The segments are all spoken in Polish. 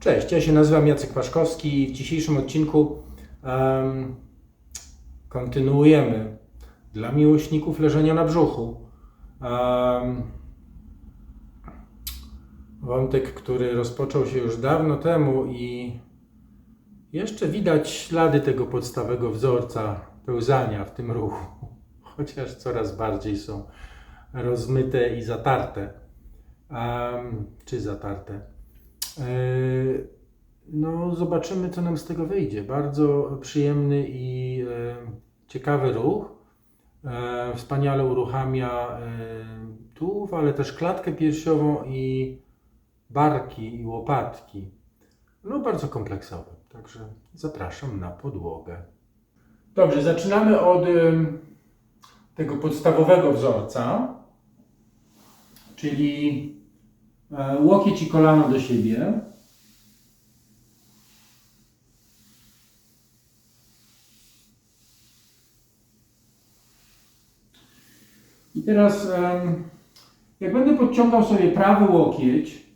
Cześć, ja się nazywam Jacek Paszkowski i w dzisiejszym odcinku em, kontynuujemy dla miłośników leżenia na brzuchu. em, wątek, który rozpoczął się już dawno temu i jeszcze widać ślady tego podstawowego wzorca pełzania w tym ruchu, chociaż coraz bardziej są rozmyte i zatarte. Em, czy zatarte. Yy, No, zobaczymy, co nam z tego wyjdzie. Bardzo przyjemny i e, ciekawy ruch. E, Wspaniale uruchamia e, tułów, ale też klatkę piersiową i barki i łopatki. No, bardzo kompleksowy. Także zapraszam na podłogę. Dobrze, zaczynamy od tego podstawowego wzorca, czyli e, łokieć i kolano do siebie. I teraz, jak będę podciągał sobie prawy łokieć,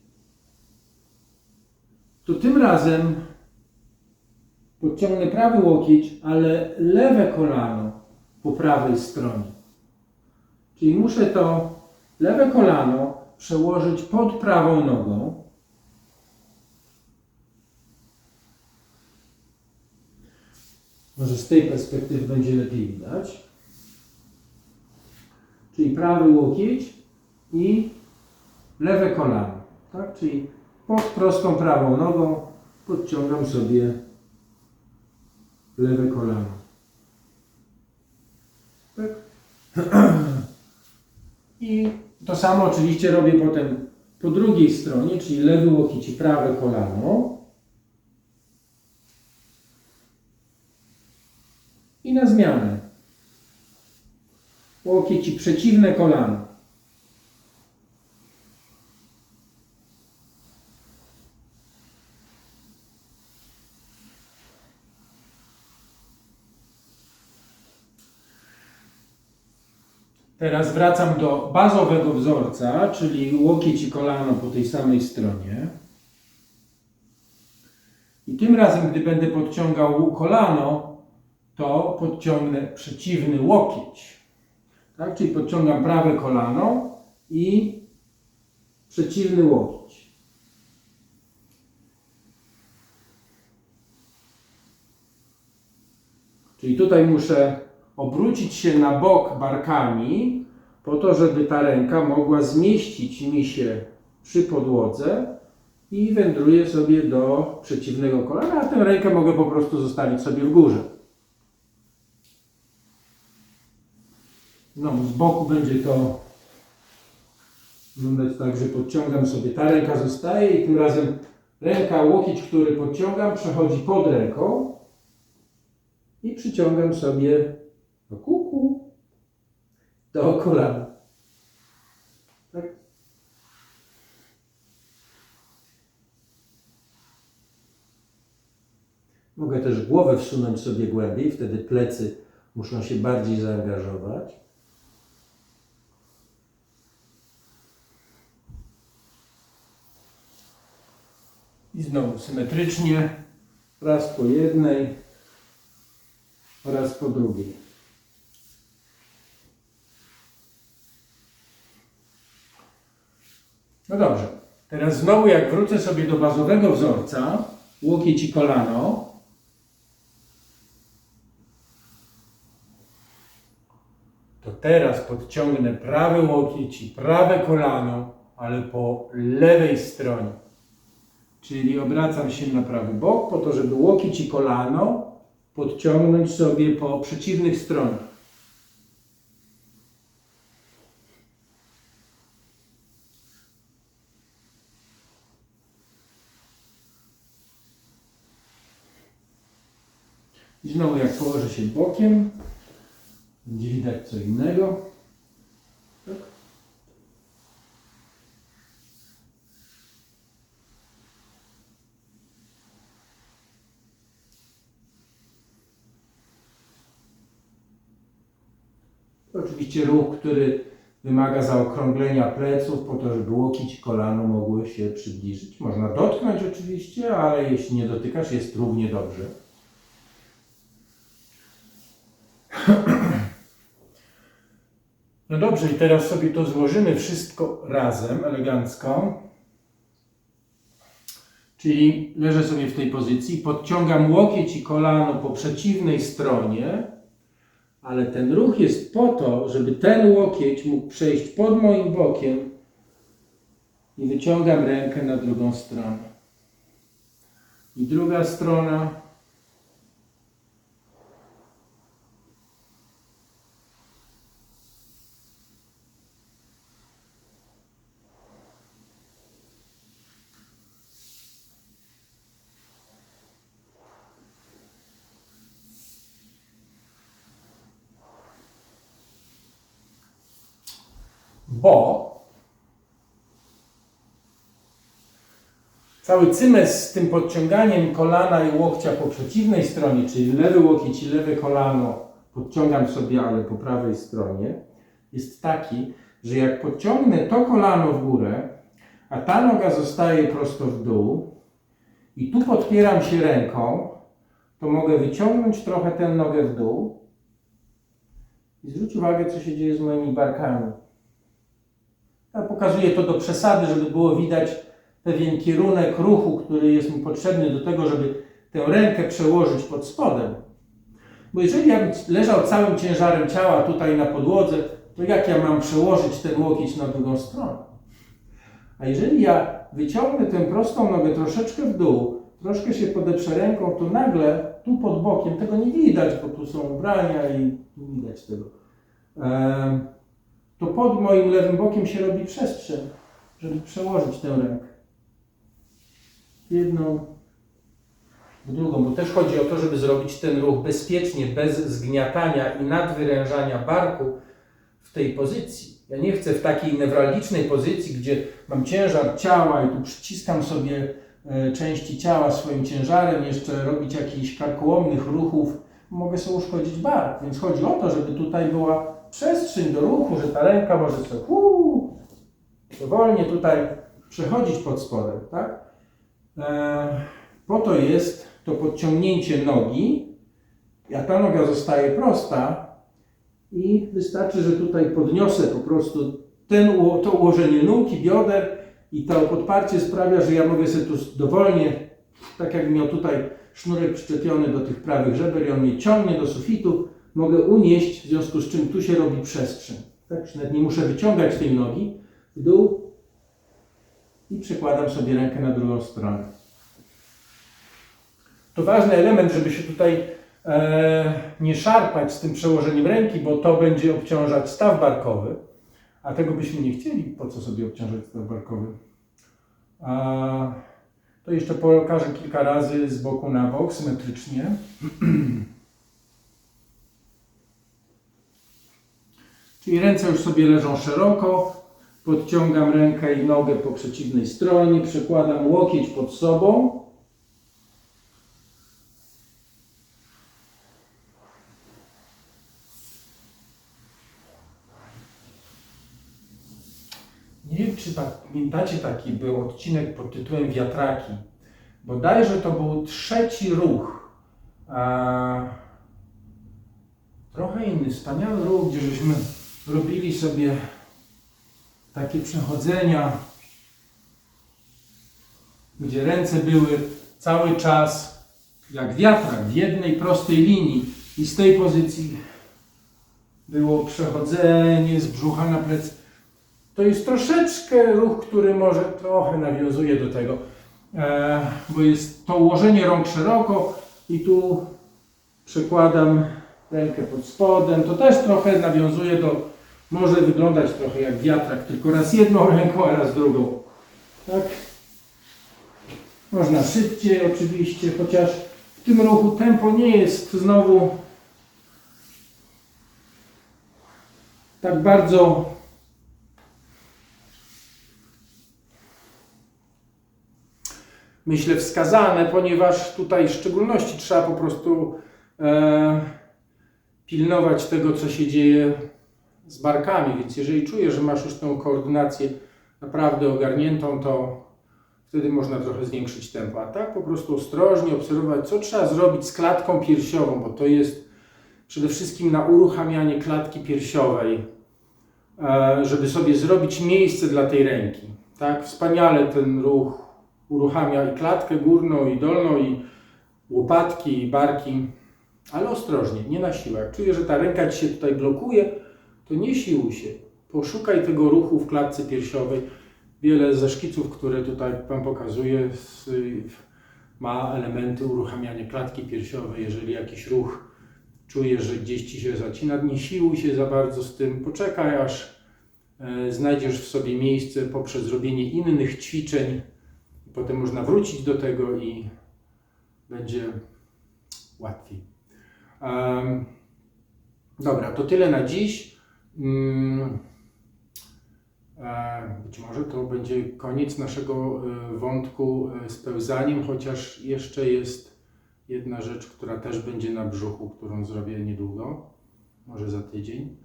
to tym razem podciągnę prawy łokieć, ale lewe kolano po prawej stronie. Czyli muszę to lewe kolano przełożyć pod prawą nogą. Może z tej perspektywy będzie lepiej widać. Czyli prawy łokieć i lewe kolano. Tak? Czyli pod prostą prawą nogą podciągam sobie lewe kolano. Tak? I to samo oczywiście robię potem po drugiej stronie, czyli lewy łokieć i prawe kolano. I na zmianę. Łokieć i przeciwne kolano. Teraz wracam do bazowego wzorca, czyli łokieć i kolano po tej samej stronie. I tym razem, gdy będę podciągał kolano, to podciągnę przeciwny łokieć. Tak? Czyli podciągam prawe kolano i przeciwny łokieć. Czyli tutaj muszę obrócić się na bok barkami, po to, żeby ta ręka mogła zmieścić mi się przy podłodze i wędruje sobie do przeciwnego kolana, a tę rękę mogę po prostu zostawić sobie w górze. No, z boku będzie to wyglądać tak, że podciągam sobie, ta ręka zostaje i tym razem ręka, łokieć, który podciągam, przechodzi pod ręką i przyciągam sobie do kuku, do kolana. Tak? Mogę też głowę wsunąć sobie głębiej, wtedy plecy muszą się bardziej zaangażować. I znowu symetrycznie, raz po jednej, raz po drugiej. No dobrze. Teraz znowu jak wrócę sobie do bazowego wzorca, łokieć i kolano, to teraz podciągnę prawy łokieć i prawe kolano, ale po lewej stronie. Czyli obracam się na prawy bok po to, żeby łokieć i kolano podciągnąć sobie po przeciwnych stronach. I znowu jak położę się bokiem, będzie widać co innego. Tak. Oczywiście ruch, który wymaga zaokrąglenia pleców po to, żeby łokieć i kolano mogły się przybliżyć. Można dotknąć oczywiście, ale jeśli nie dotykasz, jest równie dobrze. No dobrze, i teraz sobie to złożymy wszystko razem, elegancko. Czyli leżę sobie w tej pozycji, podciągam łokieć i kolano po przeciwnej stronie, ale ten ruch jest po to, żeby ten łokieć mógł przejść pod moim bokiem i wyciągam rękę na drugą stronę. I druga strona. Bo cały cymes z tym podciąganiem kolana i łokcia po przeciwnej stronie, czyli lewy łokieć i lewe kolano podciągam sobie, ale po prawej stronie, jest taki, że jak podciągnę to kolano w górę, a ta noga zostaje prosto w dół i tu podpieram się ręką, to mogę wyciągnąć trochę tę nogę w dół i zwróć uwagę, co się dzieje z moimi barkami. Ja pokazuję to do przesady, żeby było widać pewien kierunek ruchu, który jest mi potrzebny do tego, żeby tę rękę przełożyć pod spodem. Bo jeżeli ja bym leżał całym ciężarem ciała tutaj na podłodze, to jak ja mam przełożyć ten łokieć na drugą stronę? A jeżeli ja wyciągnę tę prostą nogę troszeczkę w dół, troszkę się podeprze ręką, to nagle tu pod bokiem, tego nie widać, bo tu są ubrania i nie widać tego. Em, to pod moim lewym bokiem się robi przestrzeń, żeby przełożyć tę rękę. Jedną, w drugą, bo też chodzi o to, żeby zrobić ten ruch bezpiecznie, bez zgniatania i nadwyrężania barku w tej pozycji. Ja nie chcę w takiej newralgicznej pozycji, gdzie mam ciężar ciała i tu przyciskam sobie e, części ciała swoim ciężarem, jeszcze robić jakichś karkołomnych ruchów, mogę sobie uszkodzić bark. Więc chodzi o to, żeby tutaj była przestrzeń do ruchu, że ta ręka może sobie uu, dowolnie tutaj przechodzić pod spodem, tak? E, po to jest to podciągnięcie nogi, a ta noga zostaje prosta i wystarczy, że tutaj podniosę po prostu ten, to ułożenie nóg bioder i to podparcie sprawia, że ja mogę sobie tu dowolnie, tak jak miał tutaj sznurek przyczepiony do tych prawych żeber i on mnie ciągnie do sufitu, mogę unieść, w związku z czym tu się robi przestrzeń. Tak? Nawet nie muszę wyciągać tej nogi w dół i przekładam sobie rękę na drugą stronę. To ważny element, żeby się tutaj e, nie szarpać z tym przełożeniem ręki, bo to będzie obciążać staw barkowy, a tego byśmy nie chcieli. Po co sobie obciążać staw barkowy? A, to jeszcze pokażę kilka razy z boku na bok, symetrycznie. Czyli ręce już sobie leżą szeroko, podciągam rękę i nogę po przeciwnej stronie, przekładam łokieć pod sobą. Nie wiem, czy pamiętacie taki był odcinek pod tytułem Wiatraki. Bodajże to był trzeci ruch. A, trochę inny, wspaniały ruch, gdzie żeśmy robili sobie takie przechodzenia, gdzie ręce były cały czas jak wiatrak w jednej prostej linii i z tej pozycji było przechodzenie z brzucha na plecy. To jest troszeczkę ruch, który może trochę nawiązuje do tego, e, bo jest to ułożenie rąk szeroko i tu przekładam rękę pod spodem. To też trochę nawiązuje do, może wyglądać trochę jak wiatrak, tylko raz jedną ręką, a raz drugą. Tak? Można szybciej oczywiście, chociaż w tym ruchu tempo nie jest znowu tak bardzo myślę, wskazane, ponieważ tutaj w szczególności trzeba po prostu e, pilnować tego, co się dzieje z barkami, więc jeżeli czujesz, że masz już tą koordynację naprawdę ogarniętą, to wtedy można trochę zwiększyć tempo. A tak po prostu ostrożnie obserwować, co trzeba zrobić z klatką piersiową, bo to jest przede wszystkim na uruchamianie klatki piersiowej, e, żeby sobie zrobić miejsce dla tej ręki. Tak, wspaniale ten ruch uruchamia i klatkę górną, i dolną, i łopatki, i barki, ale ostrożnie, nie na siłę. Jak czujesz, że ta ręka ci się tutaj blokuje, to nie siłuj się. Poszukaj tego ruchu w klatce piersiowej. Wiele ze szkiców, które tutaj Wam pokazuję, ma elementy uruchamiania klatki piersiowej. Jeżeli jakiś ruch czujesz, że gdzieś ci się zacina, nie siłuj się za bardzo z tym. Poczekaj, aż e, znajdziesz w sobie miejsce poprzez zrobienie innych ćwiczeń. Potem można wrócić do tego i będzie łatwiej. Dobra, to tyle na dziś. Mm, Być może to będzie koniec naszego e, wątku e, z pełzaniem, chociaż jeszcze jest jedna rzecz, która też będzie na brzuchu, którą zrobię niedługo, może za tydzień.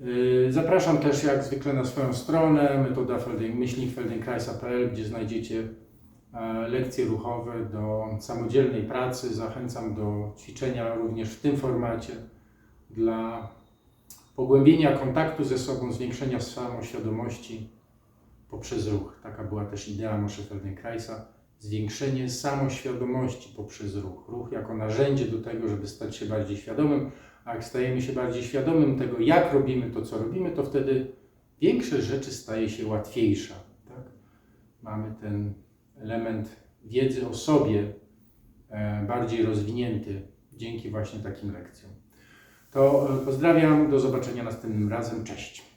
Y, Zapraszam też jak zwykle na swoją stronę metoda Felden, myślnikfeldenkreisa.pl, gdzie znajdziecie lekcje ruchowe do samodzielnej pracy. Zachęcam do ćwiczenia również w tym formacie dla pogłębienia kontaktu ze sobą, zwiększenia samoświadomości poprzez ruch. Taka była też idea Moshe Feldenkraisa. Zwiększenie samoświadomości poprzez ruch. Ruch jako narzędzie do tego, żeby stać się bardziej świadomym, a jak stajemy się bardziej świadomym tego, jak robimy to, co robimy, to wtedy większość rzeczy staje się łatwiejsza. Tak? Mamy ten element wiedzy o sobie e, bardziej rozwinięty dzięki właśnie takim lekcjom. To e, pozdrawiam, do zobaczenia następnym razem. Cześć.